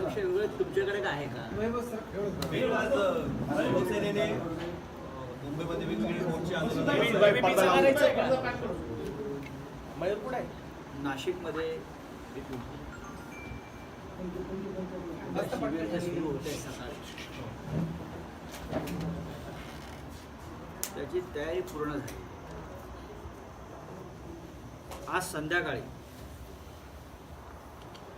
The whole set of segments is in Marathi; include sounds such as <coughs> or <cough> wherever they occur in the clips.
त्यापेक्षा वेगळं तुमच्याकडे काय आहे का? शिवसेनेने मुंबईमध्ये वेगवेगळी मोर्चे आंदोलन बीपीचं करायचंय का? मयूर कुठे आहे? नाशिकमध्ये शिबिर जे सुरू होते सकाळी. त्याची तयारी पूर्ण झाली. आज संध्याकाळी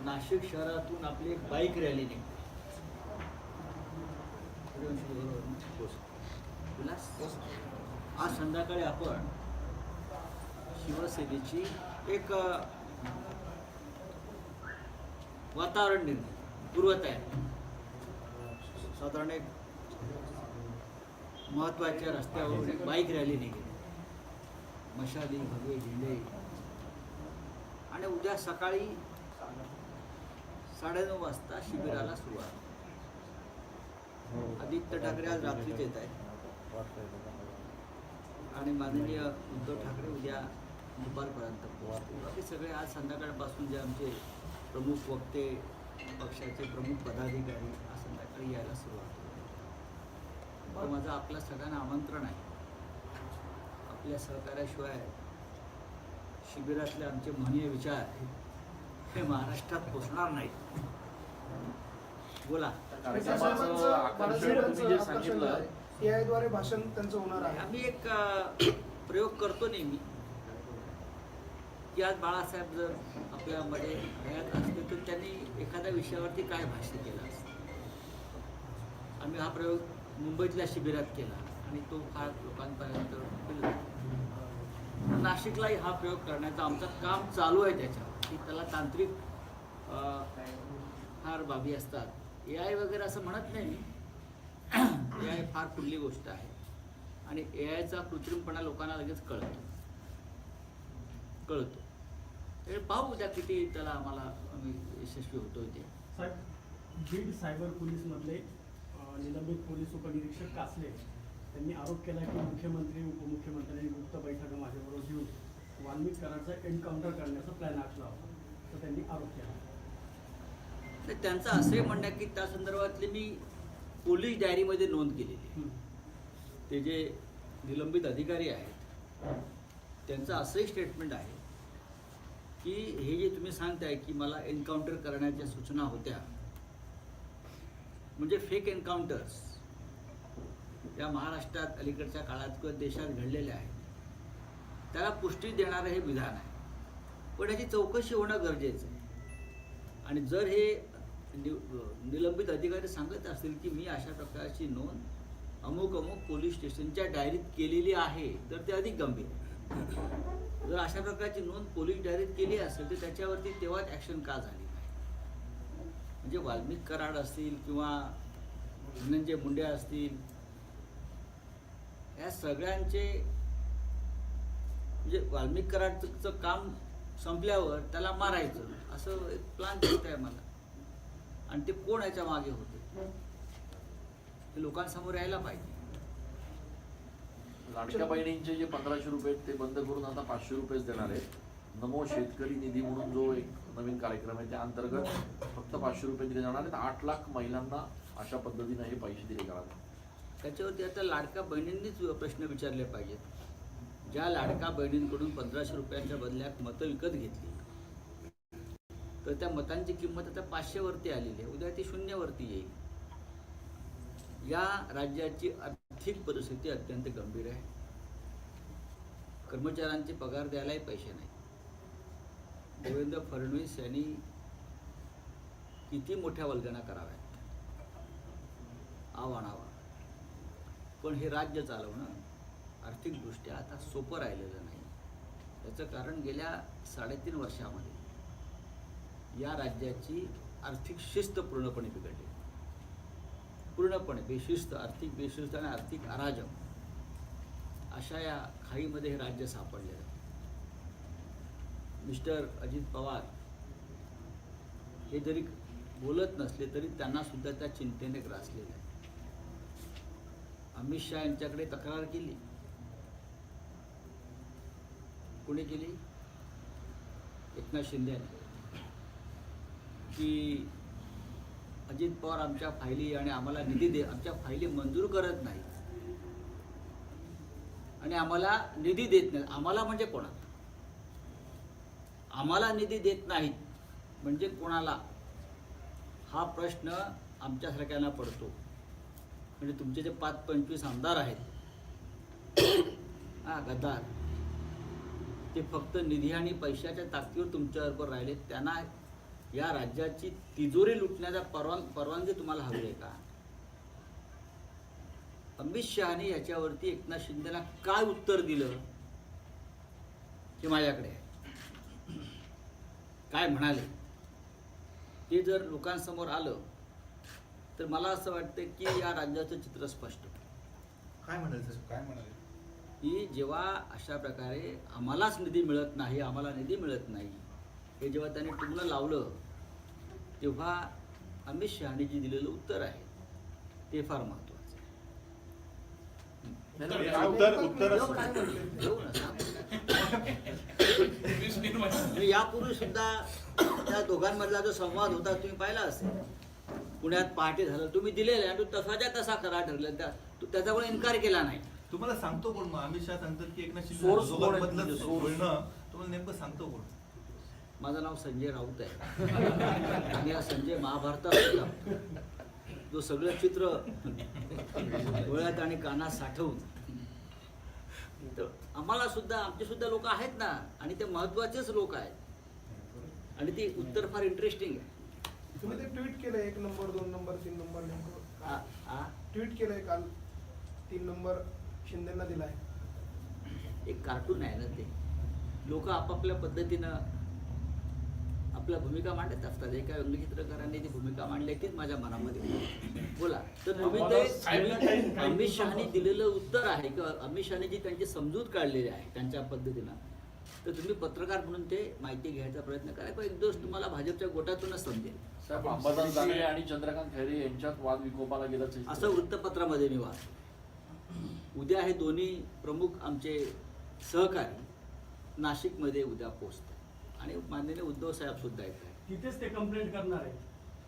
नाशिक शहरातून आपली एक बाईक रॅली निघते. आज संध्याकाळी आपण शिवसेनेची एक वातावरण निर्मिती पूर्वतयारी. साधारण एक महत्त्वाच्या रस्त्यावरून एक बाईक रॅली निघेल. मशाली भगवे झेंडे आणि उद्या सकाळी साडेनऊ वाजता शिबिराला सुरुवात. आदित्य ठाकरे आज रात्रीच येत आहेत. आणि माननीय उद्धव ठाकरे उद्या दुपारपर्यंत पोहोचतील. बाकी सगळे आज संध्याकाळपासून जे आमचे प्रमुख वक्ते पक्षाचे प्रमुख पदाधिकारी आज संध्याकाळी यायला सुरुवात होईल. माझं आपल्या सगळ्यांना आमंत्रण आहे. आपल्या सहकार्याशिवाय शिबिरातले आमचे म्हणीय विचार हे महाराष्ट्रात पोचणार नाहीत. बोला. सांगितलं भाषण त्यांचं होणार आहे. आम्ही एक प्रयोग करतो नेहमी. की आज बाळासाहेब जर आपल्यामध्ये हयात असते तर त्यांनी एखाद्या विषयावरती काय भाष्य केलं असतं? आम्ही हा प्रयोग मुंबईतल्या शिबिरात केला आणि तो फार लोकांपर्यंत. नाशिकलाही हा प्रयोग करण्याचं आमचं काम चालू आहे त्याच्यावर. की त्याला तांत्रिक फार बाबी असतात. ए आय वगैरे असं म्हणत नाही. <clears throat> ए आय फार पुढली गोष्ट आहे. आणि ए आयचा कृत्रिमपणा लोकांना लगेच कळतो. कळतो. तर पाहू उद्या किती त्याला आम्हाला यशस्वी होतो ते. साहेब बीड सायबर पोलीसमधले निलंबित पोलीस उपनिरीक्षक कासले त्यांनी आरोप केला की मुख्यमंत्री उपमुख्यमंत्री कराडचा एन्काउंटर करण्याचा प्लॅन आखला होता. तर त्यांनी आरोप केला. त्यांचं असंही म्हणणं आहे की त्या संदर्भातली मी पोलीस डायरीमध्ये नोंद केलेली. ते जे निलंबित अधिकारी आहेत त्यांचं असंही स्टेटमेंट आहे की हे जे तुम्ही सांगताय की मला एन्काउंटर करण्याच्या सूचना होत्या म्हणजे फेक एन्काउंटर्स या महाराष्ट्रात अलीकडच्या काळात किंवा देशात घडलेल्या आहेत. त्याला पुष्टी देणारं हे विधान आहे. पण याची चौकशी होणं गरजेचं आहे. आणि जर हे नि- निलंबित अधिकारी सांगत असतील की मी अशा प्रकारची नोंद अमुक अमुक पोलीस स्टेशनच्या डायरीत केलेली आहे तर ते अधिक गंभीर जर अशा प्रकारची नोंद पोलीस डायरीत केली असेल तर त्याच्यावरती तेव्हाच ॲक्शन का झाली नाही? म्हणजे वाल्मिक कराड असतील किंवा धनंजय मुंडे असतील या सगळ्यांचे म्हणजे वाल्मिक कराडचं काम संपल्यावर त्याला मारायचं. असं एक प्लान दिसत आहे मला. आणि ते कोण याच्या मागे होते? हे लोकांसमोर यायला पाहिजे. लाडक्या बहिणींचे जे पंधराशे रुपये ते बंद करून आता पाचशे रुपयेच देणार आहेत. नमो शेतकरी निधी म्हणून जो एक नवीन कार्यक्रम आहे त्या अंतर्गत फक्त पाचशे रुपये दिले जाणार आहेत. आठ लाख महिलांना अशा पद्धतीने हे पैसे दिले जाणार. त्याच्यावरती आता लाडक्या बहिणींनीच प्रश्न विचारले पाहिजेत. ज्या लाडका बहिणींकडून पंधराशे रुपयांच्या बदल्यात मतं विकत घेतली. तर त्या मतांची किंमत आता पाचशेवरती आलेली आहे. उद्या ती शून्यवरती येईल. या राज्याची आर्थिक परिस्थिती अत्यंत गंभीर आहे. कर्मचाऱ्यांचे पगार द्यायलाही पैसे नाही. देवेंद्र फडणवीस यांनी किती मोठ्या वल्गना कराव्यात? आव्हानावा पण हे राज्य चालवणं आर्थिकदृष्ट्या आता सोपं राहिलेलं नाही. याचं कारण गेल्या साडेतीन वर्षामध्ये या राज्याची आर्थिक शिस्त पूर्णपणे बिघडली. पूर्णपणे बेशिस्त आर्थिक बेशिस्त आणि आर्थिक अराजक अशा या खाईमध्ये हे राज्य सापडलेलं. आहे मिस्टर अजित पवार हे जरी बोलत नसले तरी त्यांना सुद्धा त्या चिंतेने ग्रासलेलं. आहे अमित शहा यांच्याकडे तक्रार केली. कोणी केली? एकनाथ शिंदे. की अजित पवार आमच्या फायली आणि आम्हाला निधी दे आमच्या फायली मंजूर करत नाही. आणि आम्हाला निधी देत नाही. आम्हाला म्हणजे कोणाला? आम्हाला निधी देत नाहीत. म्हणजे कोणाला? हा प्रश्न आमच्यासारख्यांना पडतो. म्हणजे तुमचे जे पाच पंचवीस आमदार आहेत. <coughs> हा गद्दार. ते फक्त निधी आणि पैशाच्या ताकदीवर तुमच्याबरोबर राहिले. त्यांना या राज्याची तिजोरी लुटण्याचा परवान परवानगी तुम्हाला हवी आहे का? अमित शहाने याच्यावरती एकनाथ शिंदेला काय उत्तर दिलं? हे माझ्याकडे आहे. काय म्हणाले? ते जर लोकांसमोर आलं तर मला असं वाटतं की या राज्याचं चित्र स्पष्ट काय म्हणाले काय म्हणाले? की जेव्हा अशा प्रकारे आम्हालाच निधी मिळत नाही आम्हाला निधी मिळत नाही हे जेव्हा त्यांनी टुमणं लावलं तेव्हा अमित शहाने जे दिलेलं उत्तर आहे ते फार महत्वाचं आहे. यापूर्वी सुद्धा त्या दोघांमधला जो संवाद होता तुम्ही पाहिला असेल. पुण्यात पहाटे झालं तुम्ही दिलेलं आणि तो तसाच्या तसा करा ठरलं त्याचा कोणी इन्कार केला नाही. तुम्हाला सांगतो कोण मग? अमित शहा सांगतात की एकनाथ शिंदे Source कोण आहे दोघांमधलं तुमचे source? बोलणं तुम्हाला नेमकं सांगतो कोण? माझं नाव संजय राऊत आहे. <laughs> आणि हा संजय महाभारतात होता. जो सगळं चित्र डोळ्यात आणि कानात साठवून. तर आम्हाला सुद्धा आमचे सुद्धा लोक आहेत ना आणि ते महत्वाचेच लोक आहेत. आणि ते उत्तर फार इंटरेस्टिंग आहे. तुम्ही ते ट्विट केलंय एक नंबर दोन नंबर तीन नंबर नेमकं? आ- आ- ट्विट केलंय काल तीन नंबर. शिंदेना दिलाय. एक कार्टून आहे ना ते. लोक आपापल्या पद्धतीनं आपल्या भूमिका मांडत असतात. एका व्यंगचित्रकाराने ती भूमिका मांडली तीच माझ्या मनामध्ये. बोला. तर तुम्ही ते तुम्ही अमित शहाने दिलेलं उत्तर आहे किंवा अमित शहाने जी त्यांची समजूत काढलेली आहे त्यांच्या पद्धतीनं. तर तुम्ही पत्रकार म्हणून ते माहिती घ्यायचा प्रयत्न करा किंवा एक दिवस तुम्हाला भाजपच्या गोटातूनच समजेल. साहेब अंबादास दानवे आणि चंद्रकांत खैरे यांच्यात वाद विकोपाला गेल्याचं असं वृत्तपत्रामध्ये मी वाचलं उद्या हे दोन्ही प्रमुख आमचे सहकारी नाशिकमध्ये उद्या पोहोचतात. आणि माननीय उद्धव साहेब सुद्धा येत आहेत. तिथेच ते कंप्लेंट करणार आहे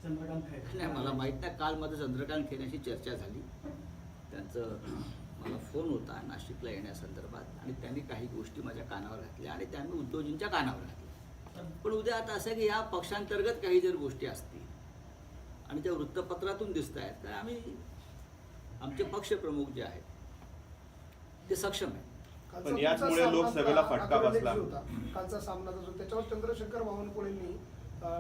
चंद्रकांत खैरे. नाही मला माहीत नाही काल माझं चंद्रकांत खेण्याशी चर्चा झाली. त्यांचं मला फोन होता नाशिकला येण्यासंदर्भात आणि त्यांनी काही गोष्टी माझ्या कानावर घातल्या आणि त्यांनी उद्धवजींच्या कानावर घातल्या. पण उद्या आता असं आहे की या पक्षांतर्गत काही जर गोष्टी असतील आणि त्या वृत्तपत्रातून दिसत आहेत तर आम्ही आमचे पक्षप्रमुख जे आहेत ते सक्षम कालचा पण याचमुळे लोकसभेला होता, फटका बसला. कालचा सामना जो त्याच्यावर चंद्रशेखर बावनकुळेंनी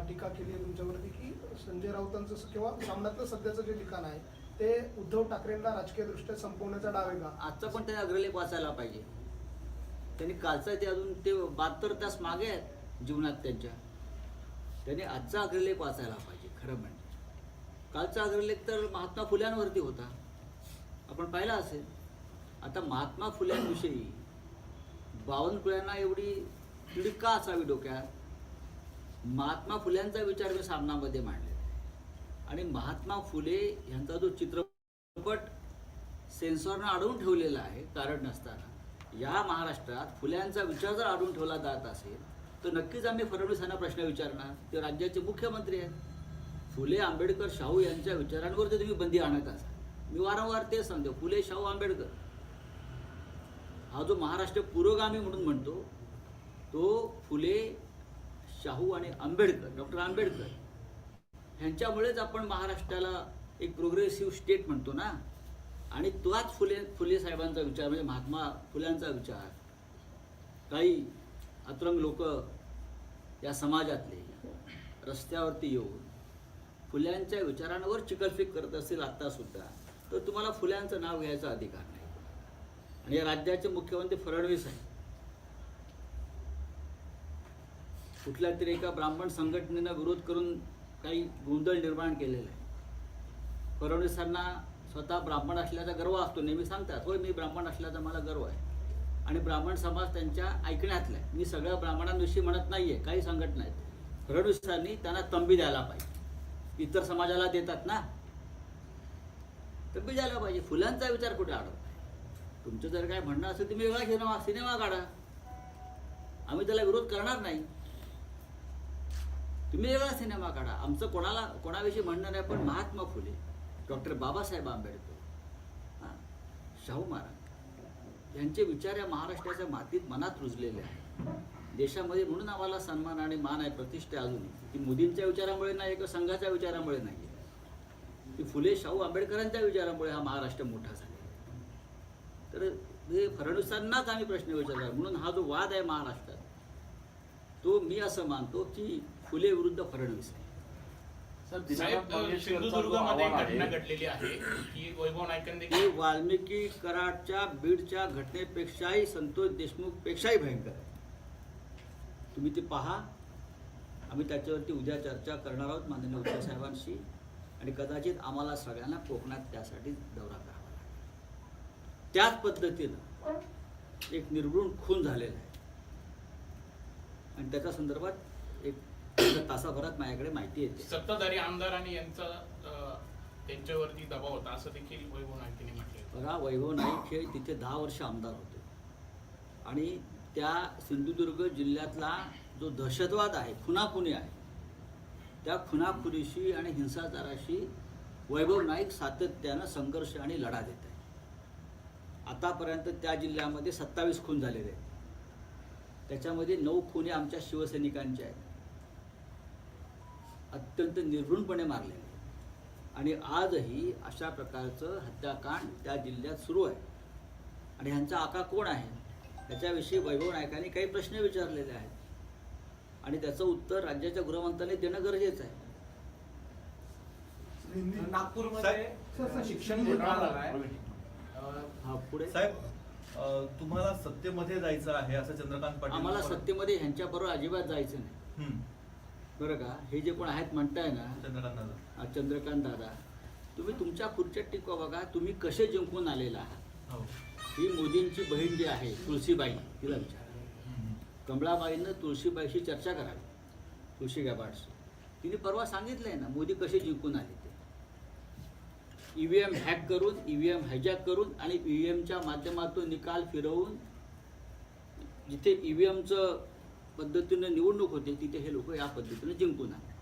टीका केली आहे तुमच्यावरती की संजय राऊतांचं स- किंवा सामन्यातलं सध्याचं जे ठिकाण आहे ते उद्धव ठाकरेंना राजकीय दृष्ट्या संपवण्याचा डाव आहे का? आजचा पण त्यांनी अग्रलेख वाचायला पाहिजे. त्यांनी कालचा ते अजून ते बहात्तर तास मागे आहेत जीवनात त्यांच्या. त्यांनी आजचा अग्रलेख वाचायला पाहिजे खरं म्हणजे. कालचा अग्रलेख तर महात्मा फुल्यांवरती होता. आपण पाहिला असेल. आता महात्मा फुल्यांविषयी बावनकुळ्यांना एवढी पिढी का असावी डोक्यात? महात्मा फुल्यांचा विचार मी सामनामध्ये मांडले आणि महात्मा फुले यांचा जो चित्रपट सेन्सॉरनं अडवून ठेवलेला आहे कारण नसताना या महाराष्ट्रात फुल्यांचा विचार जर अडवून ठेवला जात असेल तर नक्कीच आम्ही फडणवीसांना प्रश्न विचारणार. ते राज्याचे मुख्यमंत्री आहेत. फुले आंबेडकर शाहू यांच्या विचारांवर जर तुम्ही बंदी आणत असाल. मी वारंवार तेच सांगतो फुले शाहू आंबेडकर. हा जो महाराष्ट्र पुरोगामी म्हणून म्हणतो तो फुले शाहू आणि आंबेडकर डॉक्टर आंबेडकर ह्यांच्यामुळेच आपण महाराष्ट्राला एक प्रोग्रेसिव्ह स्टेट म्हणतो ना. आणि तोच फुले फुले साहेबांचा विचार म्हणजे महात्मा फुल्यांचा विचार. काही अतरंग लोक या समाजातले रस्त्यावरती येऊन फुल्यांच्या विचारांवर चिकलफिक करत असतील आत्तासुद्धा तर तुम्हाला फुल्यांचं नाव घ्यायचा अधिकार आणि या राज्याचे मुख्यमंत्री फडणवीस आहे कुठल्या तरी एका ब्राह्मण संघटनेनं विरोध करून काही गोंधळ निर्माण केलेला आहे. फडणवीसांना स्वतः ब्राह्मण असल्याचा गर्व असतो नेहमी सांगतात होय मी ब्राह्मण असल्याचा मला गर्व आहे. आणि ब्राह्मण समाज त्यांच्या ऐकण्यातला आहे. मी सगळ्या ब्राह्मणांविषयी म्हणत नाही आहे काही संघटना आहेत. फडणवीसांनी त्यांना तंबी द्यायला पाहिजे. इतर समाजाला देतात ना. तंबी द्यायला पाहिजे. फुलांचा विचार कुठे आढळतो? तुमचं जर काय म्हणणं असेल तुम्ही वेगळा सिनेमा सिनेमा काढा. आम्ही त्याला विरोध करणार नाही. तुम्ही वेगळा सिनेमा काढा. आमचं कोणाला कोणाविषयी म्हणणं नाही पण महात्मा फुले डॉक्टर बाबासाहेब आंबेडकर शाहू महाराज यांचे विचार या महाराष्ट्राच्या मातीत मनात रुजलेले आहेत. देशामध्ये म्हणून आम्हाला सन्मान आणि मान आहे प्रतिष्ठा अजूनही. ती मोदींच्या विचारामुळे नाही किंवा संघाच्या विचारामुळे नाही. ती फुले शाहू आंबेडकरांच्या विचारामुळे हा महाराष्ट्र मोठा झाला. तर हे फडणवीसांनाच आम्ही प्रश्न विचारला. म्हणून हा जो वाद आहे महाराष्ट्रात तो मी असं मानतो की फुले विरुद्ध फडणवीस आहे. सिंधुदुर्गमध्ये घटना घडलेली आहे की वैभव नाईकांनी वाल्मिकी कराडच्या बीडच्या घटनेपेक्षाही संतोष देशमुख पेक्षाही भयंकर आहे. तुम्ही ते पहा. आम्ही त्याच्यावरती उद्या चर्चा करणार आहोत माननीय साहेबांशी. आणि कदाचित आम्हाला सगळ्यांना कोकणात त्यासाठी दौरा लागेल त्याच पद्धतीनं एक निर्गुण खून झालेला आहे. आणि त्याच्या संदर्भात एक तासाभरात माझ्याकडे माहिती येते. सत्ताधारी आमदार आणि यांचा त्यांच्यावरती दबाव होता असं देखील वैभव नाईकांनी म्हटले बघा वैभव नाईक हे तिथे दहा वर्ष आमदार होते. आणि त्या सिंधुदुर्ग जिल्ह्यातला जो दहशतवाद आहे खुनाखुनी आहे त्या खुनाखुनीशी आणि हिंसाचाराशी वैभव नाईक सातत्यानं संघर्ष आणि लढा देत आतापर्यंत त्या जिल्ह्यामध्ये सत्तावीस खून झालेले आहेत. त्याच्यामध्ये नऊ खुने आमच्या शिवसैनिकांच्या आहेत. अत्यंत निर्घृणपणे मारलेले आहेत. आणि आजही अशा प्रकारचं हत्याकांड त्या जिल्ह्यात सुरू आहे. आणि ह्यांचा आका कोण आहे? याच्याविषयी वैभव नायकांनी काही प्रश्न विचारलेले आहेत. आणि त्याचं उत्तर राज्याच्या गृहमंत्र्यांनी देणं गरजेचं आहे. नागपूरमध्ये शिक्षण घोटाळा झालाय हा पुढे? साहेब तुम्हाला सत्तेमध्ये जायचं आहे असं चंद्रकांत पाटील आम्हाला सत्तेमध्ये ह्यांच्याबरोबर अजिबात जायचं नाही. हम्म, बरं का? हे जे कोण आहेत म्हणताय ना चंद्रकांत दादा. चंद्रकांत दादा तुम्ही तुमच्या खुर्च्यात टिकवा बघा तुम्ही कसे जिंकून आलेला आहात? हो. ही मोदींची बहीण जी आहे तुळशीबाई तिला विचारा. कमळाबाईनं तुळशीबाईशी चर्चा करावी तुळशी गॅबाडशी तिने परवा सांगितलंय ना मोदी कसे जिंकून आले? ते ई व्ही एम हॅक करून ई व्ही एम हायजॅक करून आणि ई व्ही एमच्या माध्यमातून निकाल फिरवून जिथे ई व्ही एमचं पद्धतीनं निवडणूक होते तिथे हे लोक या पद्धतीनं जिंकून आले.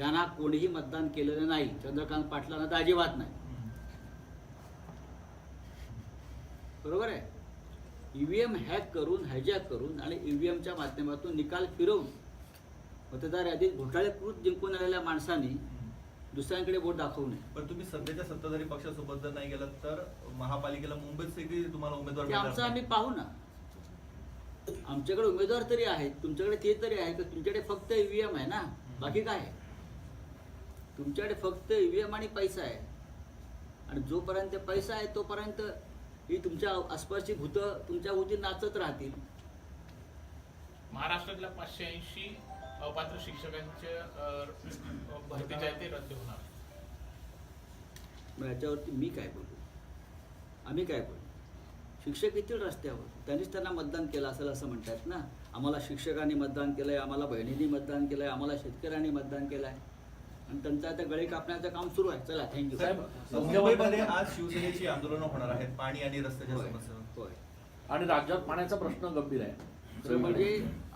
यांना कोणीही मतदान केलेलं नाही. चंद्रकांत पाटलांना तर अजिबात नाही. बरोबर आहे? ई व्ही एम हॅक करून हायजॅक करून आणि ई व्ही एमच्या माध्यमातून निकाल फिरवून मतदार यादीत घोटाळेकृत जिंकून आलेल्या माणसांनी दुसऱ्यांकडे बोट दाखवू नये. पण तुम्ही सध्याच्या सत्ताधारी पक्षासोबत जर नाही गेलात तर महापालिकेला मुंबईत सगळी तुम्हाला उमेदवार ते आमचं नाही. आम्ही पाहू ना. आमच्याकडे उमेदवार तरी आहेत तुमच्याकडे ते तरी आहे का तुमच्याकडे फक्त ईव्हीएम आहे ना. बाकी काय आहे? तुमच्याकडे फक्त ईव्हीएम आणि पैसा आहे. आणि जोपर्यंत पैसा आहे तोपर्यंत ही तुमच्या आसपासची भूतं तुमच्या भोवती नाचत राहतील. महाराष्ट्रातल्या पाचशे ऐंशी अपात्र शिक्षकांचे अ, भरती जे आहे ते रद्द होणार. मग याच्यावरती मी काय बोलू? आम्ही काय बोलू? शिक्षक येतील रस्त्यावर. त्यांनीच त्यांना मतदान केलं असेल असं म्हणतात ना. आम्हाला शिक्षकांनी मतदान केलंय आम्हाला बहिणींनी मतदान केलंय आम्हाला शेतकऱ्यांनी मतदान केलंय. आणि त्यांचं आता गळे कापण्याचं काम सुरू आहे. चला थँक्यू साहेब मुंबईमध्ये आज शिवसेनेची आंदोलनं होणार आहेत. पाणी आणि रस्त्याच्या समस्या. होय. आणि राज्यात पाण्याचा प्रश्न गंभीर आहे. दुसरं म्हणजे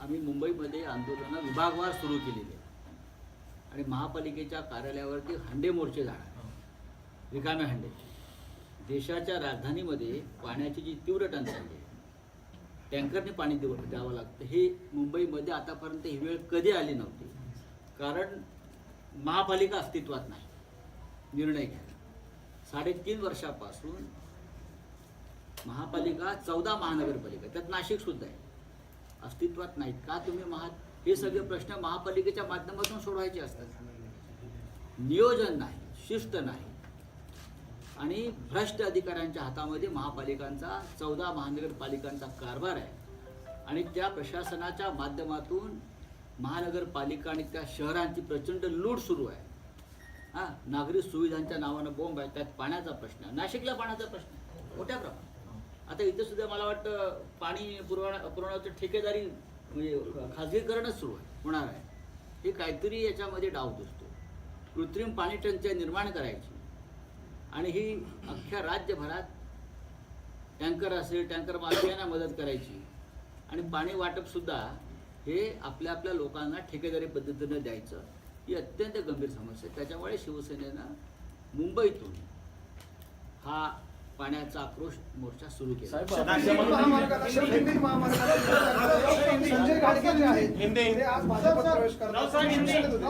आम्ही मुंबईमध्ये आंदोलनं विभागवार सुरू केलेली आहे आणि महापालिकेच्या कार्यालयावरती हंडे मोर्चे जाणार रिकामे हंडे. देशाच्या राजधानीमध्ये पाण्याची जी तीव्र टंचाई आहे टँकरने पाणी देव द्यावं लागतं. हे मुंबईमध्ये आतापर्यंत ही वेळ कधी आली नव्हती? कारण महापालिका अस्तित्वात नाही. निर्णय घ्यायला साडेतीन वर्षापासून महापालिका चौदा महानगरपालिका त्यात नाशिकसुद्धा आहे. अस्तित्वात नाहीत. का तुम्ही महा हे सगळे प्रश्न महापालिकेच्या माध्यमातून सोडवायचे असतात. नियोजन नाही शिस्त नाही. आणि भ्रष्ट अधिकाऱ्यांच्या हातामध्ये महापालिकांचा चौदा महानगरपालिकांचा कारभार आहे. आणि त्या प्रशासनाच्या माध्यमातून महानगरपालिका आणि त्या शहरांची प्रचंड लूट सुरू आहे. हां नागरिक सुविधांच्या नावानं बोंब आहे. त्यात पाण्याचा प्रश्न नाशिकला पाण्याचा प्रश्न मोठ्या प्रमाणात. आता इथे सुद्धा मला वाटतं पाणी पुरवणा पुरवण्याचं ठेकेदारी म्हणजे खाजगीकरणच सुरू आहे होणार आहे. हे काहीतरी याच्यामध्ये डाव दिसतो. कृत्रिम पाणी टंचाई निर्माण करायची. आणि ही अख्ख्या राज्यभरात टँकर असेल टँकर मालकियांना मदत करायची. आणि पाणी वाटपसुद्धा हे आपल्या आपल्या लोकांना ठेकेदारी पद्धतीनं द्यायचं. ही अत्यंत गंभीर समस्या आहे. त्याच्यामुळे शिवसेनेनं मुंबईतून हा पाण्याचा आक्रोश मोर्चा सुरू केला. संजय गाडगे जे आहेत. ते आज भाजपात प्रवेश करतात. शिवसेनेत होते.